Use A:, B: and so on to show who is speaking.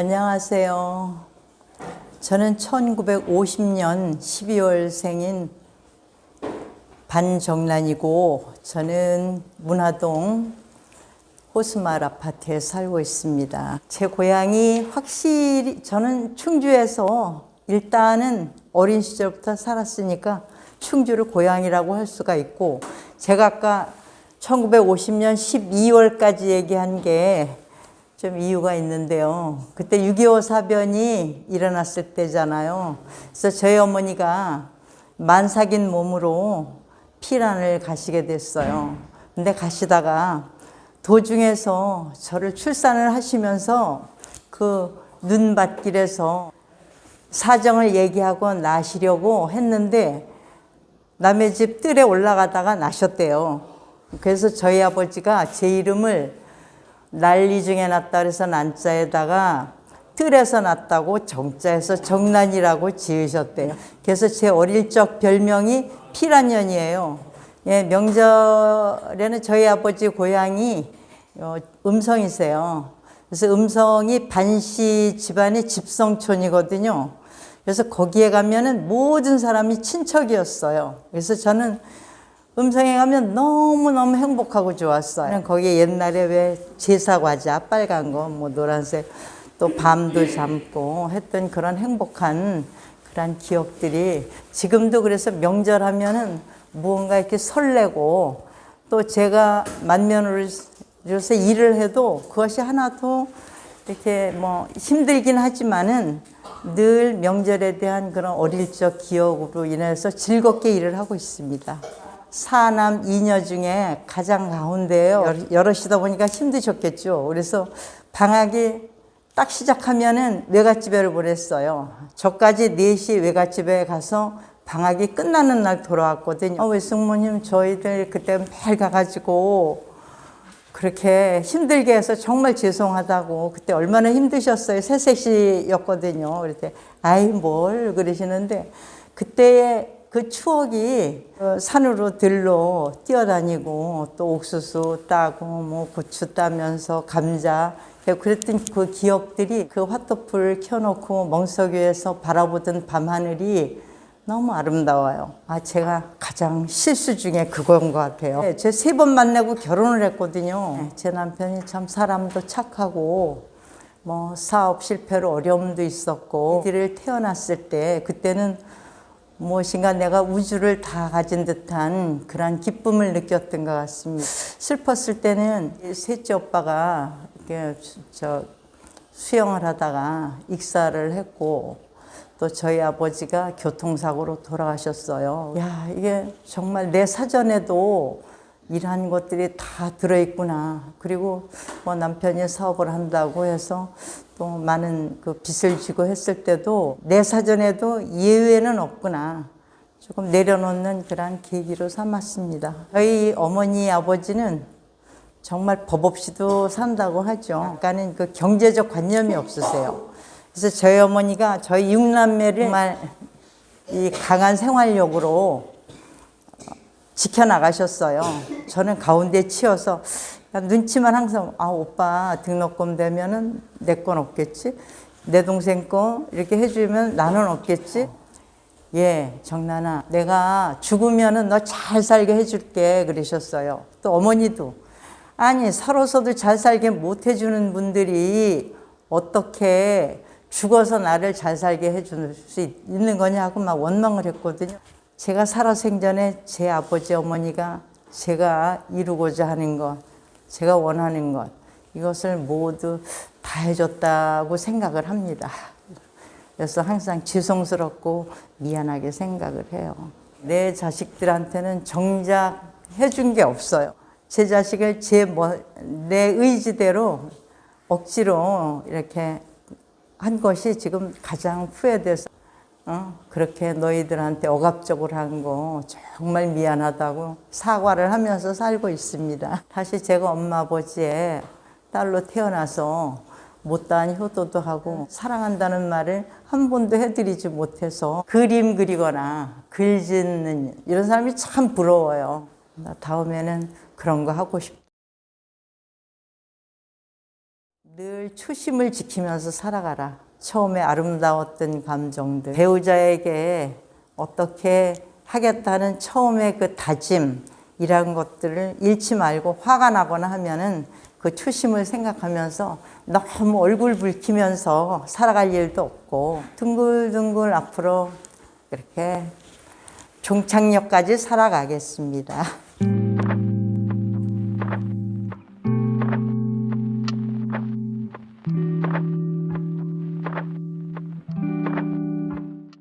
A: 안녕하세요. 저는 1950년 12월 생인 반정란이고 저는 문화동 호수마을 아파트에 살고 있습니다. 제 고향이 확실히 저는 충주에서 일단은 어린 시절부터 살았으니까 충주를 고향이라고 할 수가 있고 제가 아까 1950년 12월까지 얘기한 게 좀 이유가 있는데요. 그때 6.25 사변이 일어났을 때잖아요. 그래서 저희 어머니가 만삭인 몸으로 피란을 가시게 됐어요. 근데 가시다가 도중에서 저를 출산을 하시면서 그 눈밭길에서 사정을 얘기하고 나시려고 했는데 남의 집 뜰에 올라가다가 나셨대요. 그래서 저희 아버지가 제 이름을 난리 중에 났다 그래서 난자에다가 뜰에서 났다고 정자에서 정난이라고 지으셨대요. 그래서 제 어릴 적 별명이 피란년이에요. 예, 명절에는 저희 아버지 고향이 어, 음성이세요. 그래서 음성이 반시 집안의 집성촌이거든요. 그래서 거기에 가면은 모든 사람이 친척이었어요. 그래서 저는 음성에 가면 너무너무 행복하고 좋았어요. 거기 옛날에 왜 제사 과자 빨간 거, 뭐 노란색 또 밤도 잠고 했던 그런 행복한 그런 기억들이 지금도 그래서 명절 하면은 무언가 이렇게 설레고 또 제가 만면으로서 일을 해도 그것이 하나도 이렇게 뭐 힘들긴 하지만은 늘 명절에 대한 그런 어릴 적 기억으로 인해서 즐겁게 일을 하고 있습니다. 사남 이녀 중에 가장 가운데요. 여럿이다 보니까 힘드셨겠죠. 그래서 방학이 딱 시작하면은 외갓집에를 보냈어요. 저까지 4시 외갓집에 가서 방학이 끝나는 날 돌아왔거든요. 어, 외숙모님 저희들 그때 매일 가가지고 그렇게 힘들게 해서 정말 죄송하다고 그때 얼마나 힘드셨어요. 새색시였거든요. 그랬더니 아이 뭘 그러시는데 그때의 그 추억이 어, 산으로 들로 뛰어다니고 또 옥수수 따고 뭐 고추 따면서 감자 그랬던 그 기억들이 그 화토불 켜놓고 멍석 위에서 바라보던 밤하늘이 너무 아름다워요. 아, 제가 가장 실수 중에 그건 것 같아요. 네, 제세 번 만나고 결혼을 했거든요. 제 남편이 참 사람도 착하고, 뭐, 사업 실패로 어려움도 있었고, 이들을 태어났을 때, 그때는 무엇인가 내가 우주를 다 가진 듯한 그런 기쁨을 느꼈던 것 같습니다. 슬펐을 때는 셋째 오빠가 저 수영을 하다가 익사를 했고 또 저희 아버지가 교통사고로 돌아가셨어요. 야, 이게 정말 내 사전에도 일한 것들이 다 들어있구나. 그리고 뭐 남편이 사업을 한다고 해서 또 많은 그 빚을 지고 했을 때도 내 사전에도 예외는 없구나. 조금 내려놓는 그런 계기로 삼았습니다. 저희 어머니, 아버지는 정말 법 없이도 산다고 하죠. 약간은 그 경제적 관념이 없으세요. 그래서 저희 어머니가 저희 육남매를 정말 이 강한 생활력으로 지켜나가셨어요. 저는 가운데 치여서 눈치만 항상 아 오빠 등록금 되면은 내 건 없겠지? 내 동생 거 이렇게 해주면 나는 없겠지? 예 정란아 내가 죽으면은 너 잘 살게 해줄게 그러셨어요. 또 어머니도. 아니 살아서도 잘 살게 못 해주는 분들이 어떻게 죽어서 나를 잘 살게 해줄 수 있는 거냐고 막 원망을 했거든요 제가 살아 생전에 제 아버지 어머니가 제가 이루고자 하는 것, 제가 원하는 것, 이것을 모두 다 해줬다고 생각을 합니다. 그래서 항상 죄송스럽고 미안하게 생각을 해요. 내 자식들한테는 정작 해준 게 없어요. 제 자식을 제 뭐, 내 의지대로 억지로 이렇게 한 것이 지금 가장 후회돼서 어? 그렇게 너희들한테 억압적으로 한 거 정말 미안하다고 사과를 하면서 살고 있습니다. 다시 제가 엄마 아버지의 딸로 태어나서 못다한 효도도 하고 사랑한다는 말을 한 번도 해드리지 못해서 그림 그리거나 글 짓는 이런 사람이 참 부러워요. 나 다음에는 그런 거 하고 싶다. 늘 초심을 지키면서 살아가라. 처음에 아름다웠던 감정들, 배우자에게 어떻게 하겠다는 처음에 그 다짐, 이런 것들을 잃지 말고 화가 나거나 하면은 그 초심을 생각하면서 너무 얼굴 붉히면서 살아갈 일도 없고 둥글둥글 앞으로 이렇게 종착역까지 살아가겠습니다.